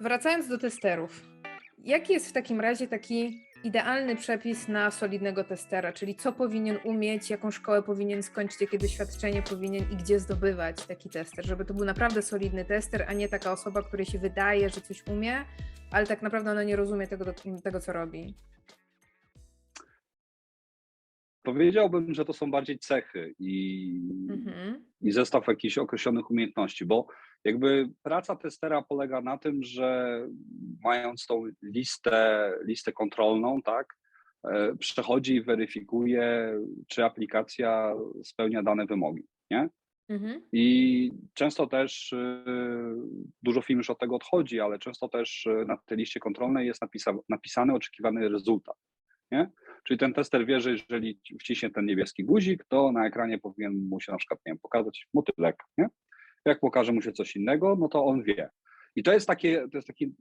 Wracając do testerów, jaki jest w takim razie taki idealny przepis na solidnego testera, czyli co powinien umieć, jaką szkołę powinien skończyć, jakie doświadczenie powinien i gdzie zdobywać taki tester, żeby to był naprawdę solidny tester, a nie taka osoba, której się wydaje, że coś umie, ale tak naprawdę ona nie rozumie tego, tego co robi. Powiedziałbym, że to są bardziej cechy i, Mhm. i zestaw jakichś określonych umiejętności, bo jakby praca testera polega na tym, że mając tą listę, listę kontrolną, tak, e, przechodzi i weryfikuje, czy aplikacja spełnia dane wymogi, nie? Mhm. I często też y, dużo firm już od tego odchodzi, ale często też y, na tej liście kontrolnej jest napisa, napisany oczekiwany rezultat. Nie? Czyli ten tester wie, że jeżeli wciśnie ten niebieski guzik, to na ekranie powinien mu się na przykład nie wiem, pokazać motylek. Nie? Jak pokaże mu się coś innego, no to on wie. I to jest takie, to jest taki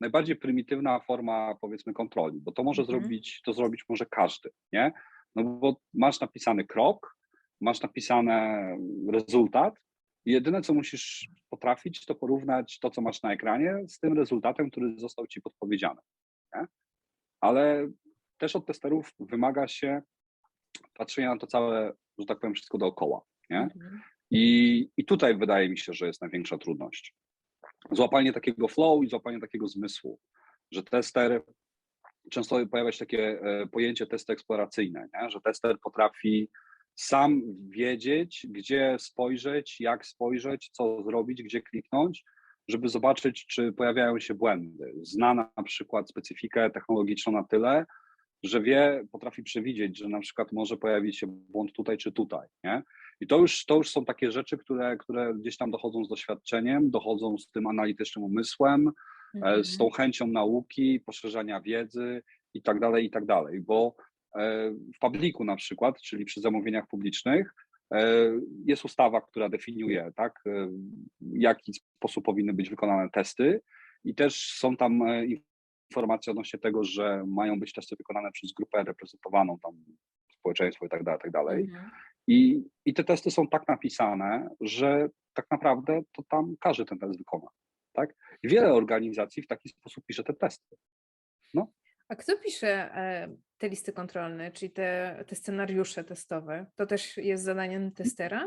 najbardziej prymitywna forma powiedzmy kontroli, bo to może Mhm. zrobić, to zrobić może każdy, nie? No bo masz napisany krok, masz napisane rezultat. i Jedyne, co musisz potrafić, to porównać to, co masz na ekranie, z tym rezultatem, który został ci podpowiedziany. Nie? Ale też od testerów wymaga się patrzenia na to całe, że tak powiem, wszystko dookoła. Nie? Mhm. I, I tutaj wydaje mi się, że jest największa trudność. Złapanie takiego flow i złapanie takiego zmysłu, że tester, często pojawia się takie e, pojęcie testy eksploracyjne, nie? że tester potrafi sam wiedzieć, gdzie spojrzeć, jak spojrzeć, co zrobić, gdzie kliknąć, żeby zobaczyć, czy pojawiają się błędy. Zna na przykład specyfikę technologiczną na tyle, że wie, potrafi przewidzieć, że na przykład może pojawić się błąd tutaj czy tutaj. Nie? I to już, to już są takie rzeczy, które, które gdzieś tam dochodzą z doświadczeniem, dochodzą z tym analitycznym umysłem, e, z Mhm. tą chęcią nauki, poszerzania wiedzy i tak dalej, i tak dalej. Bo e, w publiku na przykład, czyli przy zamówieniach publicznych, e, jest ustawa, która definiuje, tak, w jaki sposób powinny być wykonane testy i też są tam informacje odnośnie tego, że mają być testy wykonane przez grupę reprezentowaną, tam społeczeństwo i tak dalej, tak dalej. Mhm. I, I te testy są tak napisane, że tak naprawdę to tam każdy ten test wykona. Tak? I wiele organizacji w taki sposób pisze te testy. A kto pisze e, te listy kontrolne, czyli te, te scenariusze testowe? To też jest zadaniem testera?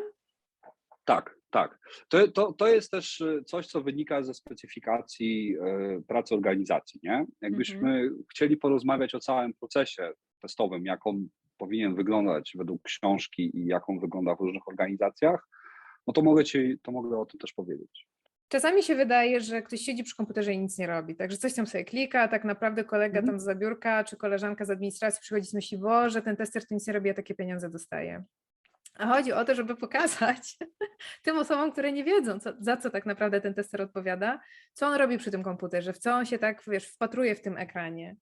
Tak, tak. To, to, to jest też y, coś, co wynika ze specyfikacji y, pracy organizacji. Nie? Jakbyśmy chcieli porozmawiać o całym procesie testowym, jak on powinien wyglądać według książki i jak on wygląda w różnych organizacjach, no to mogę ci, to mogę o tym też powiedzieć. Czasami się wydaje, że ktoś siedzi przy komputerze i nic nie robi, także coś tam sobie klika, a tak naprawdę kolega Mhm. tam z zabiórka czy koleżanka z administracji przychodzi i myśli, że ten tester tu nic nie robi, a takie pieniądze dostaje. A chodzi o to, żeby pokazać tym osobom, które nie wiedzą, co, za co tak naprawdę ten tester odpowiada, co on robi przy tym komputerze, w co on się tak, wiesz, wpatruje w tym ekranie.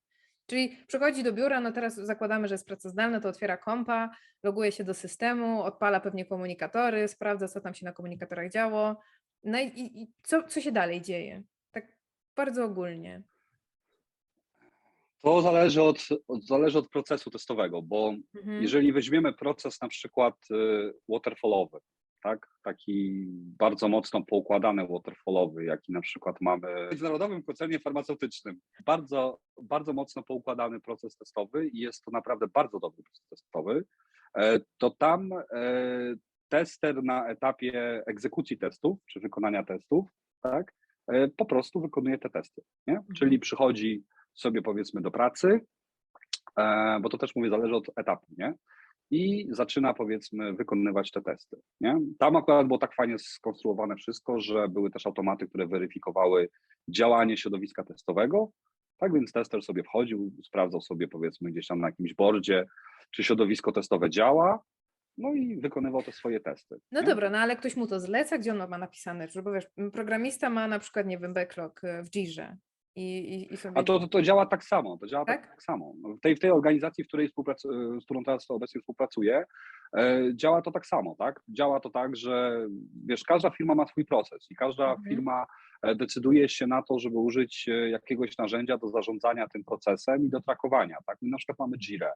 Czyli przychodzi do biura, no teraz zakładamy, że jest praca zdalna, to otwiera kompa, loguje się do systemu, odpala pewnie komunikatory, sprawdza, co tam się na komunikatorach działo. No i, i, i co, co się dalej dzieje? Tak bardzo ogólnie. To zależy od, od, zależy od procesu testowego, bo Mhm. jeżeli weźmiemy proces na przykład y, waterfallowy, tak, taki bardzo mocno poukładany waterfallowy, jaki na przykład mamy w Międzynarodowym Koncernie Farmaceutycznym, bardzo, bardzo mocno poukładany proces testowy i jest to naprawdę bardzo dobry proces testowy, e, to tam e, tester na etapie egzekucji testów, czy wykonania testów, tak, e, po prostu wykonuje te testy, nie? Czyli przychodzi sobie powiedzmy do pracy, bo to też mówię, zależy od etapu, nie? I zaczyna powiedzmy wykonywać te testy. Nie? Tam akurat było tak fajnie skonstruowane wszystko, że były też automaty, które weryfikowały działanie środowiska testowego. Tak więc tester sobie wchodził, sprawdzał sobie powiedzmy gdzieś tam na jakimś boardzie, czy środowisko testowe działa, no i wykonywał te swoje testy. No nie? dobra, no ale ktoś mu to zleca, gdzie on ma napisane? Bo wiesz, programista ma na przykład, nie wiem, backlog e, w Jirze i, i, i sobie... A to, to, to działa tak samo, to działa tak, Tak? tak samo. No, W tej, w tej organizacji, w której współprac, z którą teraz obecnie współpracuję, e, działa to tak samo, tak? Działa to tak, że wiesz, każda firma ma swój proces i każda Mhm. firma e, decyduje się na to, żeby użyć e, jakiegoś narzędzia do zarządzania tym procesem i do trakowania, tak? My na przykład mamy Jirę.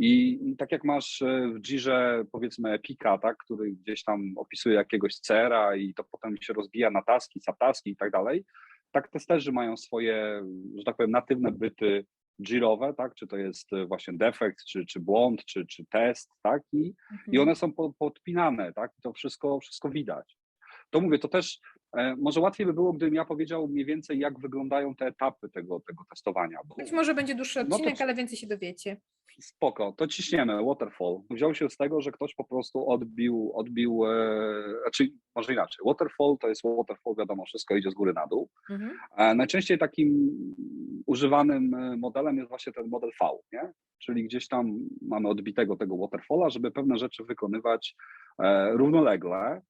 I, tak jak masz e, w Jirze powiedzmy Epika, tak, który gdzieś tam opisuje jakiegoś cera i to potem się rozbija na taski, subtaski i tak dalej, tak testerzy mają swoje, że tak powiem, natywne byty jirowe, tak? Czy to jest e, właśnie defekt, czy, czy błąd, czy, czy test, tak? I, i Mhm. one są po, podpinane, tak? I to wszystko, wszystko widać. To mówię, to też może łatwiej by było, gdybym ja powiedział mniej więcej, jak wyglądają te etapy tego, tego testowania. Bo Być może będzie dłuższy No to odcinek, ale więcej się dowiecie. spoko, to ciśniemy, waterfall. Wziął się z tego, że ktoś po prostu odbił, odbił, e, znaczy może inaczej, waterfall to jest waterfall, wiadomo, wszystko idzie z góry na dół. Mhm. A najczęściej takim używanym e, modelem jest właśnie ten model V, nie? Czyli gdzieś tam mamy odbitego tego waterfalla, żeby pewne rzeczy wykonywać e, równolegle.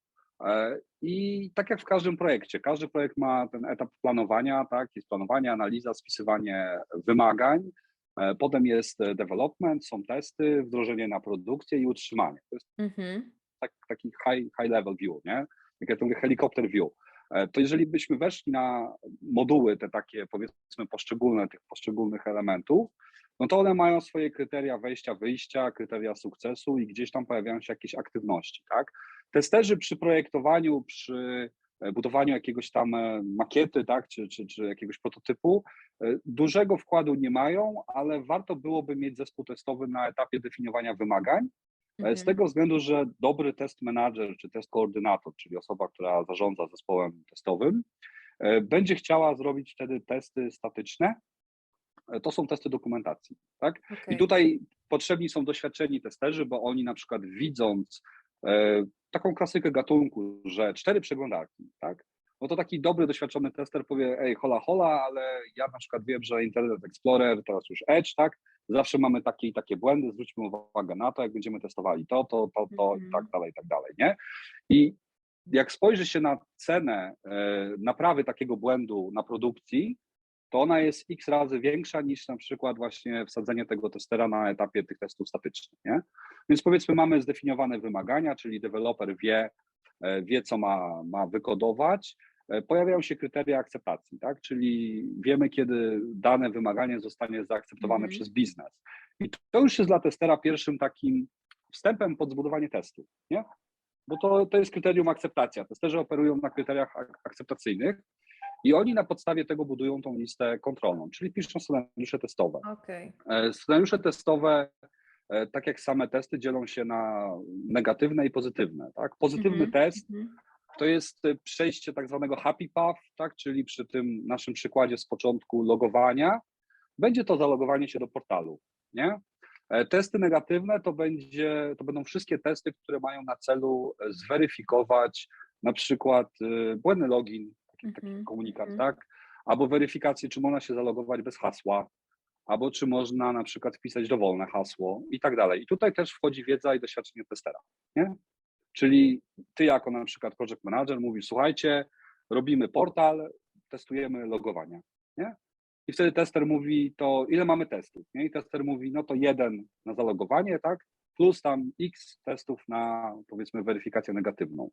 E, I tak jak w każdym projekcie, każdy projekt ma ten etap planowania, tak? Jest planowanie, analiza, spisywanie wymagań. E, Potem jest development, są testy, wdrożenie na produkcję i utrzymanie. To jest Mhm. tak, taki high, high level view, nie? Jak ja to mówię, helikopter view. E, To jeżeli byśmy weszli na moduły, te takie powiedzmy poszczególne, tych poszczególnych elementów, no to one mają swoje kryteria wejścia, wyjścia, kryteria sukcesu i gdzieś tam pojawiają się jakieś aktywności, tak? Testerzy przy projektowaniu, przy e, budowaniu jakiegoś tam e, makiety, tak, czy, czy, czy jakiegoś prototypu, e, dużego wkładu nie mają, ale warto byłoby mieć zespół testowy na etapie definiowania wymagań, Z Mhm. tego względu, że dobry test manager czy test koordynator, czyli osoba, która zarządza zespołem testowym, będzie chciała zrobić wtedy testy statyczne. To są testy dokumentacji, tak? Okej. I tutaj potrzebni są doświadczeni testerzy, bo oni na przykład widząc e, taką klasykę gatunku, że cztery przeglądarki, tak? No to taki dobry, doświadczony tester powie, ej, hola, hola, ale ja na przykład wiem, że Internet Explorer, teraz już Edge, tak? Zawsze mamy takie i takie błędy, zwróćmy uwagę na to, jak będziemy testowali to, to, to, to i tak Mhm. dalej, i tak dalej, nie? I jak spojrzy się na cenę e, naprawy takiego błędu na produkcji, to ona jest x razy większa niż na przykład właśnie wsadzenie tego testera na etapie tych testów statycznych, nie? Więc powiedzmy mamy zdefiniowane wymagania, czyli deweloper wie, e, wie co ma, ma wykodować, E, pojawiają się kryteria akceptacji, tak? Czyli wiemy, kiedy dane wymaganie zostanie zaakceptowane Mhm. przez biznes. I to już jest dla testera pierwszym takim wstępem pod zbudowanie testu, nie? Bo to, to jest kryterium akceptacja. Testerzy operują na kryteriach ak- akceptacyjnych i oni na podstawie tego budują tą listę kontrolną, czyli piszą scenariusze testowe. Okej. E, Scenariusze testowe, e, tak jak same testy, dzielą się na negatywne i pozytywne. Tak? Pozytywny Mhm. test Mhm. to jest e, przejście tak zwanego happy path, tak? czyli przy tym naszym przykładzie z początku logowania, będzie to zalogowanie się do portalu. Nie? Testy negatywne to, będzie, to będą wszystkie testy, które mają na celu zweryfikować na przykład błędny login, taki, taki Mhm, komunikat, mhm. tak? Albo weryfikację, czy można się zalogować bez hasła, albo czy można na przykład wpisać dowolne hasło i tak dalej. I tutaj też wchodzi wiedza i doświadczenie testera, nie? Czyli ty jako na przykład project manager mówisz, słuchajcie, robimy portal, testujemy logowania, nie? I wtedy tester mówi, to ile mamy testów, nie? I tester mówi, no to jeden na zalogowanie, tak? Plus tam x testów na, powiedzmy, weryfikację negatywną.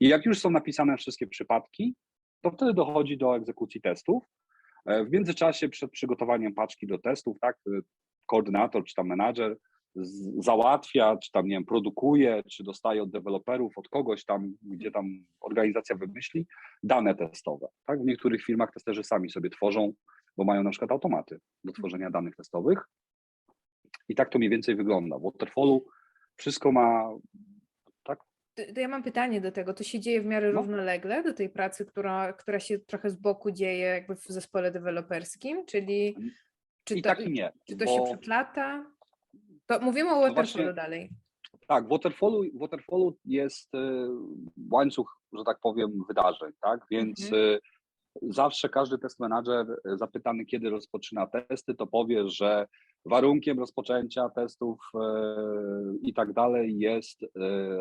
I jak już są napisane wszystkie przypadki, to wtedy dochodzi do egzekucji testów. E, W międzyczasie przed przygotowaniem paczki do testów, tak, e, koordynator czy tam menadżer załatwia, czy tam, nie wiem, produkuje, czy dostaje od deweloperów, od kogoś tam, gdzie tam organizacja wymyśli, dane testowe. Tak? W niektórych firmach testerzy sami sobie tworzą, bo mają na przykład automaty do tworzenia danych testowych. I tak to mniej więcej wygląda. W Waterfallu wszystko ma? To, ja mam pytanie do tego. To się dzieje w miarę No. równolegle do tej pracy, która, która się trochę z boku dzieje jakby w zespole deweloperskim, czyli czy I to, tak i nie. czy to bo- się przeplata? To mówimy o waterfallu właśnie- dalej. Tak, w Waterfallu, Waterfallu jest e, łańcuch, że tak powiem, wydarzeń, tak? Więc Mhm. e, zawsze każdy test manager e, zapytany, kiedy rozpoczyna testy, to powie, że warunkiem rozpoczęcia testów e, i tak dalej jest e,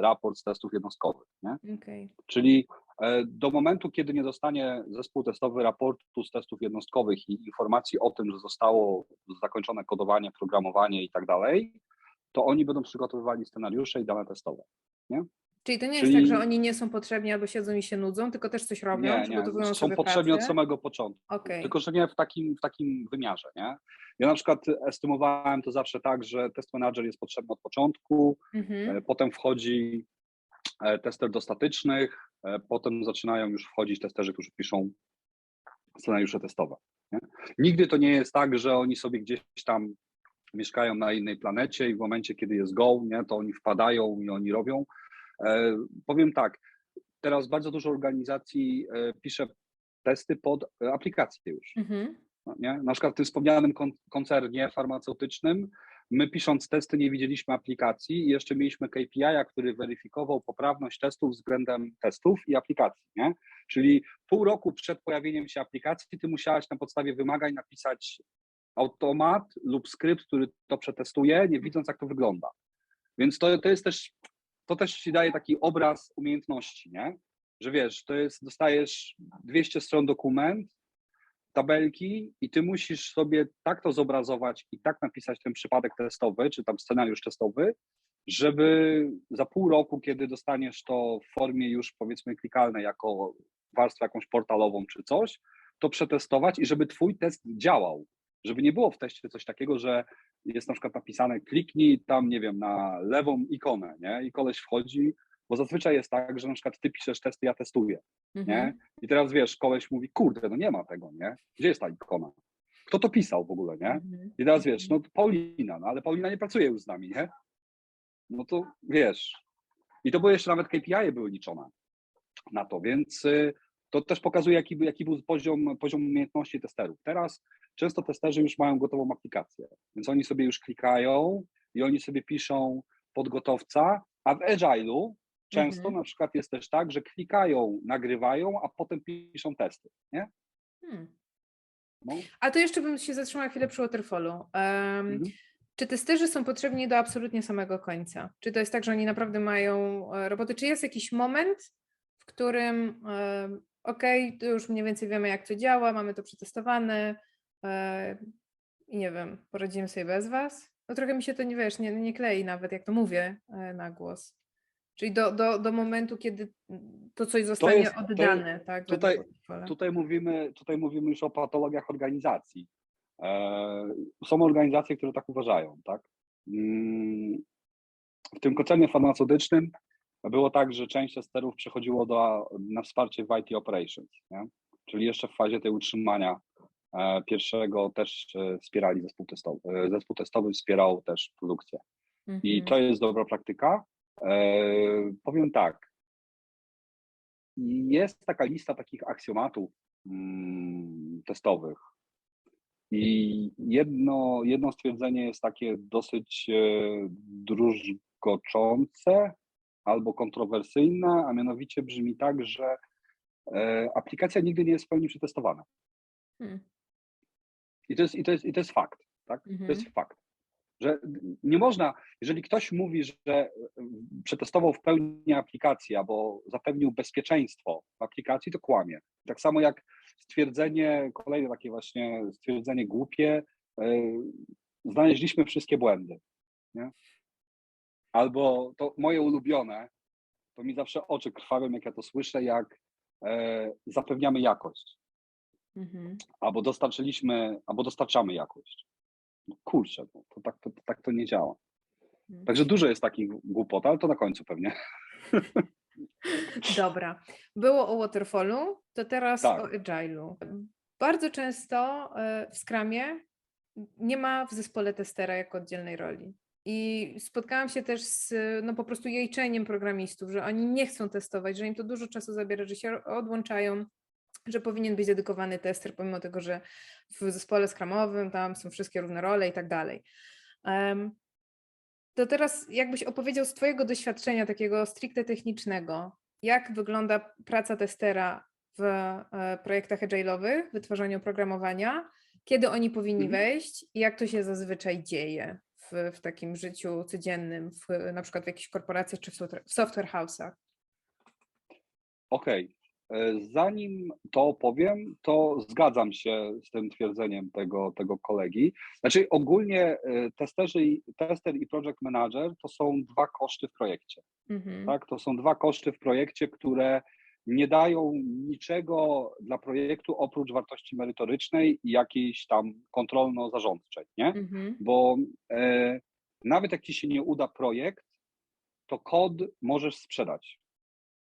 raport z testów jednostkowych, nie? Okej. Czyli e, do momentu, kiedy nie dostanie zespół testowy raportu z testów jednostkowych i informacji o tym, że zostało zakończone kodowanie, programowanie i tak dalej, to oni będą przygotowywali scenariusze i dane testowe. Czyli to nie jest Czyli- tak, że oni nie są potrzebni albo siedzą i się nudzą, tylko też coś robią, Nie, nie, są potrzebni od samego początku. Okej. Tylko, że nie w takim, w takim wymiarze, nie? Ja na przykład estymowałem to zawsze tak, że test manager jest potrzebny od początku, Mhm. e, potem wchodzi e, tester do statycznych, e, potem zaczynają już wchodzić testerzy, którzy piszą scenariusze testowe. Nie? Nigdy to nie jest tak, że oni sobie gdzieś tam mieszkają na innej planecie i w momencie, kiedy jest go, nie, to oni wpadają i oni robią. E, powiem tak, teraz bardzo dużo organizacji e, pisze testy pod aplikacje już. Mhm. No, nie? Na przykład w tym wspomnianym kon- koncernie farmaceutycznym my pisząc testy nie widzieliśmy aplikacji i jeszcze mieliśmy KPI, który weryfikował poprawność testów względem testów i aplikacji. Nie? Czyli pół roku przed pojawieniem się aplikacji ty musiałaś na podstawie wymagań napisać automat lub skrypt, który to przetestuje, nie widząc jak to wygląda. Więc to, to jest też, to też ci daje taki obraz umiejętności, nie? Że wiesz, to jest, dostajesz 200 stron dokument, tabelki i ty musisz sobie tak to zobrazować i tak napisać ten przypadek testowy, czy tam scenariusz testowy, żeby za pół roku, kiedy dostaniesz to w formie już powiedzmy klikalnej jako warstwę jakąś portalową czy coś, to przetestować i żeby twój test działał. Żeby nie było w teście coś takiego, że jest na przykład napisane kliknij tam, nie wiem, na lewą ikonę, nie? I koleś wchodzi, bo zazwyczaj jest tak, że na przykład ty piszesz testy, ja testuję, nie? Mhm. I teraz wiesz, koleś mówi, kurde, no nie ma tego, nie? Gdzie jest ta ikona? Kto to pisał w ogóle, nie? Mhm. I teraz wiesz, no Paulina, no ale Paulina nie pracuje już z nami, nie? No to wiesz. I to były jeszcze nawet KPI były liczone na to, więc y, to też pokazuje, jaki, był- jaki był poziom, poziom umiejętności testerów. Teraz często testerzy już mają gotową aplikację, więc oni sobie już klikają i oni sobie piszą podgotowca, a w Agile'u często Mhm. na przykład jest też tak, że klikają, nagrywają, a potem piszą testy, nie? Hmm. No. A to jeszcze bym się zatrzymała chwilę przy Waterfallu. Em, Mhm. Czy testerzy są potrzebni do absolutnie samego końca? Czy to jest tak, że oni naprawdę mają e, roboty? Czy jest jakiś moment, w którym okej, to już mniej więcej wiemy, jak to działa, mamy to przetestowane e, i nie wiem, poradzimy sobie bez was? No trochę mi się to nie wiesz, nie, nie klei nawet, jak to mówię e, na głos. Czyli do, do, do momentu, kiedy to coś zostanie jest- to- oddane, tak? według tutaj-. Tutaj mówimy, tutaj mówimy już o patologiach organizacji. E, Są organizacje, które tak uważają, tak? Mm, W tym koncernie farmaceutycznym było tak, że część testerów przechodziło do, na wsparcie w IT Operations, nie? czyli jeszcze w fazie tej utrzymania e, pierwszego też e, wspierali zespół testowy. E, Zespół testowy wspierał też produkcję. I Mhm. to jest dobra praktyka. E, powiem tak. Jest taka lista takich aksjomatów mm, testowych. I jedno, jedno stwierdzenie jest takie dosyć e, druzgoczące albo kontrowersyjne, a mianowicie brzmi tak, że e, aplikacja nigdy nie jest w pełni przetestowana. Hmm. I to jest, i to jest, i to jest fakt. Tak? To Mhm. jest fakt. Że nie można, jeżeli ktoś mówi, że przetestował w pełni aplikację albo zapewnił bezpieczeństwo w aplikacji, to kłamie. Tak samo jak stwierdzenie, kolejne takie właśnie stwierdzenie głupie, e, znaleźliśmy wszystkie błędy. Nie? Albo to moje ulubione, to mi zawsze oczy krwawią, jak ja to słyszę, jak e, zapewniamy jakość Mhm. albo dostarczyliśmy, albo dostarczamy jakość. No kurczę, no, to, tak, to, to tak to nie działa. Mhm. Także dużo jest takich głupot, ale to na końcu pewnie. Dobra. Było o Waterfallu, to teraz Tak. o Agile'u. Bardzo często e, w Scrumie nie ma w zespole testera jako oddzielnej roli. I spotkałam się też z no, po prostu jejczeniem programistów, że oni nie chcą testować, że im to dużo czasu zabiera, że się odłączają, że powinien być dedykowany tester, pomimo tego, że w zespole skramowym tam są wszystkie równe role i tak dalej. Em, To teraz jakbyś opowiedział z Twojego doświadczenia takiego stricte technicznego, jak wygląda praca testera w e, projektach agile'owych, wytwarzaniu oprogramowania, kiedy oni powinni Mhm. wejść i jak to się zazwyczaj dzieje w, w takim życiu codziennym, w, na przykład w jakichś korporacjach czy w software, w software house'ach. Okej. E, Zanim to opowiem, to zgadzam się z tym twierdzeniem tego, tego kolegi. Znaczy ogólnie e, testerzy, tester i project manager to są dwa koszty w projekcie. Mhm. Tak? To są dwa koszty w projekcie, które nie dają niczego dla projektu oprócz wartości merytorycznej i jakiejś tam kontrolno-zarządczej, nie? Mhm. Bo e, nawet jak ci się nie uda projekt, to kod możesz sprzedać.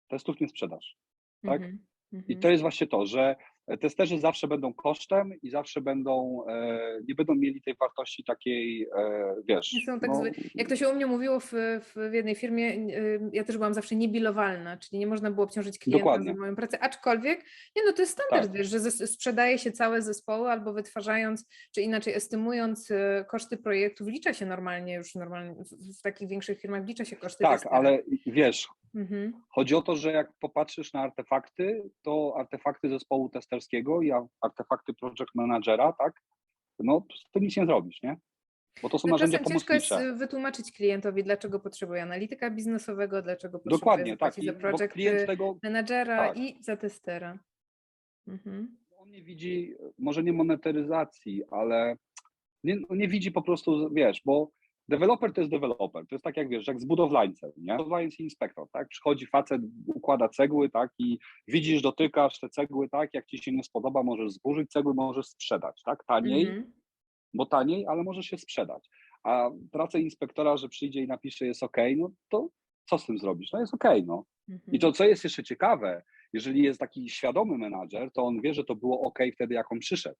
Testów nie sprzedasz. tak? Mhm. I Mhm. to jest właśnie to, że testerzy zawsze będą kosztem i zawsze będą, e, nie będą mieli tej wartości takiej, e, wiesz. Nie są tak no. Jak to się u mnie mówiło w, w jednej firmie, y, ja też byłam zawsze niebilowalna, czyli nie można było obciążyć klienta Dokładnie. za moją pracę, aczkolwiek, nie no to jest standard, Tak. wiesz, że sprzedaje się całe zespoły albo wytwarzając, czy inaczej estymując koszty projektu, wlicza się normalnie już normalnie, w, w takich większych firmach wlicza się koszty Tak, testera. ale wiesz, Mhm. Chodzi o to, że jak popatrzysz na artefakty, to artefakty zespołu testerskiego i artefakty project managera, tak? No, to nic nie zrobisz, nie? Bo to są No narzędzia czasem ciężko jest y, wytłumaczyć klientowi, dlaczego potrzebuje analityka biznesowego, dlaczego potrzebuje Dokładnie, tak. I, za project tego, managera tak. i za testera. Mhm. on nie widzi, może nie monetaryzacji, ale nie, nie widzi po prostu, wiesz, bo deweloper to jest deweloper. To jest tak jak, wiesz, jak z budowlańcem, nie? Budowlaniec i inspektor, tak? Przychodzi facet, układa cegły, tak? I widzisz, dotykasz te cegły, tak? Jak ci się nie spodoba, możesz zburzyć cegły, możesz sprzedać, tak? Taniej, Mhm. bo taniej, ale może się sprzedać. A praca inspektora, że przyjdzie i napisze jest OK, no to co z tym zrobisz? No jest OK, no. Mhm. I to, co jest jeszcze ciekawe, jeżeli jest taki świadomy menadżer, to on wie, że to było OK wtedy, jak on przyszedł.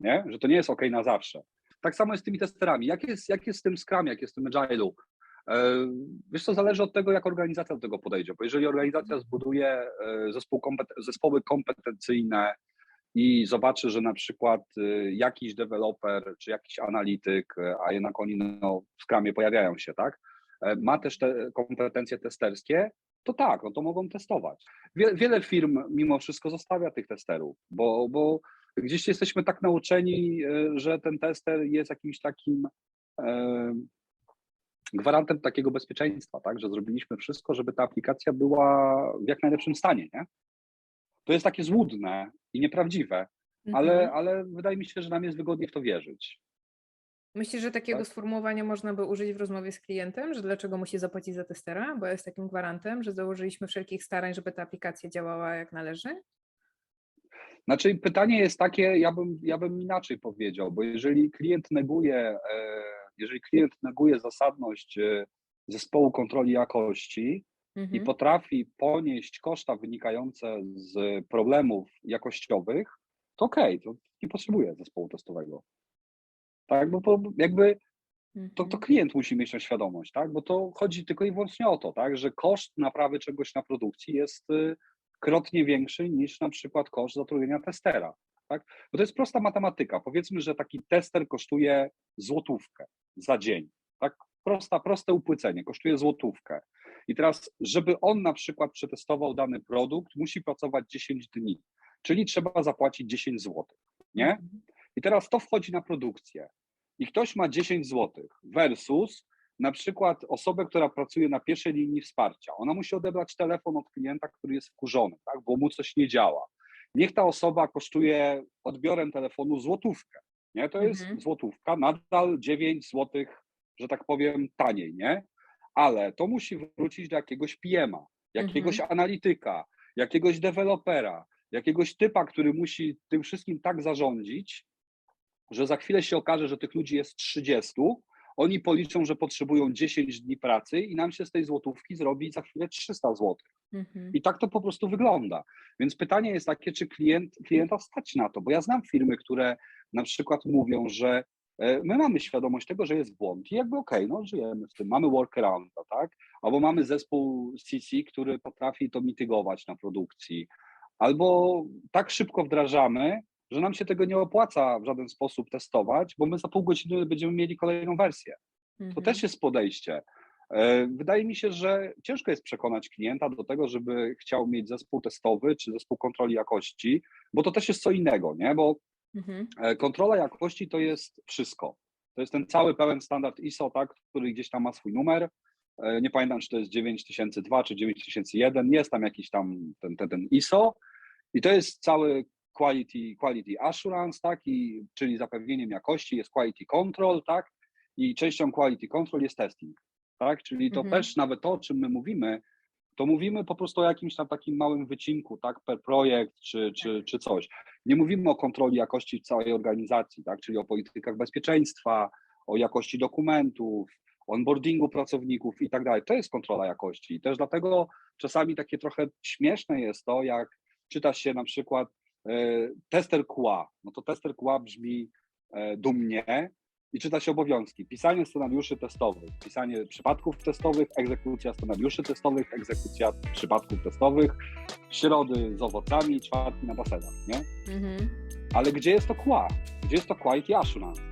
Nie? Że to nie jest OK na zawsze. Tak samo jest z tymi testerami. Jak jest, jak jest z tym Scrum, jak jest z tym Agile'u? E, Wiesz, to zależy od tego, jak organizacja do tego podejdzie, bo jeżeli organizacja zbuduje e, zespół kompet- zespoły kompetencyjne i zobaczy, że na przykład e, jakiś deweloper czy jakiś analityk, a jednak oni no, w Scrumie pojawiają się, tak, ma też te kompetencje testerskie, to tak, no to mogą testować. Wie, wiele firm mimo wszystko zostawia tych testerów, bo, bo gdzieś jesteśmy tak nauczeni, e, że ten tester jest jakimś takim e, gwarantem takiego bezpieczeństwa, tak, że zrobiliśmy wszystko, żeby ta aplikacja była w jak najlepszym stanie, nie? To jest takie złudne i nieprawdziwe, ale, Mhm. ale wydaje mi się, że nam jest wygodnie w to wierzyć. Myślisz, że takiego tak. sformułowania można by użyć w rozmowie z klientem, że dlaczego musi zapłacić za testera, bo jest takim gwarantem, że założyliśmy wszelkich starań, żeby ta aplikacja działała jak należy? Znaczy pytanie jest takie, ja bym, ja bym inaczej powiedział, bo jeżeli klient neguje, e, jeżeli klient neguje zasadność e, zespołu kontroli jakości i Mhm. potrafi ponieść koszta wynikające z problemów jakościowych, to okej, to nie potrzebuje zespołu testowego. Tak, bo jakby to, to Mhm. klient musi mieć tę świadomość, tak? Bo to chodzi tylko i wyłącznie o to, tak? Że koszt naprawy czegoś na produkcji jest y, krotnie większy niż na przykład koszt zatrudnienia testera. Tak? Bo to jest prosta matematyka. Powiedzmy, że taki tester kosztuje złotówkę za dzień. Tak? Prosta, proste upłycenie, kosztuje złotówkę. I teraz, żeby on na przykład przetestował dany produkt, musi pracować 10 dni, czyli trzeba zapłacić 10 złotych. Nie? Mhm. I teraz to wchodzi na produkcję. I ktoś ma 10 zł versus na przykład osobę, która pracuje na pierwszej linii wsparcia. Ona musi odebrać telefon od klienta, który jest wkurzony, tak, bo mu coś nie działa. Niech ta osoba kosztuje odbiorem telefonu złotówkę. Nie? To jest Mhm. złotówka, nadal 9 złotych, że tak powiem, taniej, nie? Ale to musi wrócić do jakiegoś PM-a, jakiegoś analityka, jakiegoś dewelopera, jakiegoś typa, który musi tym wszystkim tak zarządzić, że za chwilę się okaże, że tych ludzi jest 30, oni policzą, że potrzebują 10 dni pracy i nam się z tej złotówki zrobi za chwilę 300 zł. Mhm. I tak to po prostu wygląda. Więc pytanie jest takie, czy klient, klienta stać na to, bo ja znam firmy, które na przykład mówią, że e, my mamy świadomość tego, że jest błąd i jakby okej, no żyjemy z tym, mamy workaround, tak? Albo mamy zespół CC, który potrafi to mitygować na produkcji, albo tak szybko wdrażamy, że nam się tego nie opłaca w żaden sposób testować, bo my za pół godziny będziemy mieli kolejną wersję. To Mhm. też jest podejście. E, Wydaje mi się, że ciężko jest przekonać klienta do tego, żeby chciał mieć zespół testowy czy zespół kontroli jakości, bo to też jest co innego, nie? Bo Mhm. e, kontrola jakości to jest wszystko. To jest ten cały pełen standard ISO, tak, który gdzieś tam ma swój numer. E, Nie pamiętam, czy to jest 9002 czy 9001, jest tam jakiś tam ten, ten, ten ISO i to jest cały quality, quality assurance, tak, i, czyli zapewnieniem jakości, jest quality control, tak, i częścią quality control jest testing, tak, czyli to Mhm. też nawet to, o czym my mówimy, to mówimy po prostu o jakimś tam takim małym wycinku, tak, per projekt czy, czy, czy coś. Nie mówimy o kontroli jakości całej organizacji, tak, czyli o politykach bezpieczeństwa, o jakości dokumentów, onboardingu pracowników i tak dalej. To jest kontrola jakości. I też dlatego czasami takie trochę śmieszne jest to, jak czyta się na przykład tester QA. No to tester QA brzmi e, dumnie i czyta się obowiązki. Pisanie scenariuszy testowych, pisanie przypadków testowych, egzekucja scenariuszy testowych, egzekucja przypadków testowych, środy z owocami, czwartki na basenach, nie? Mhm. Ale gdzie jest to QA? Gdzie jest to quality assurance?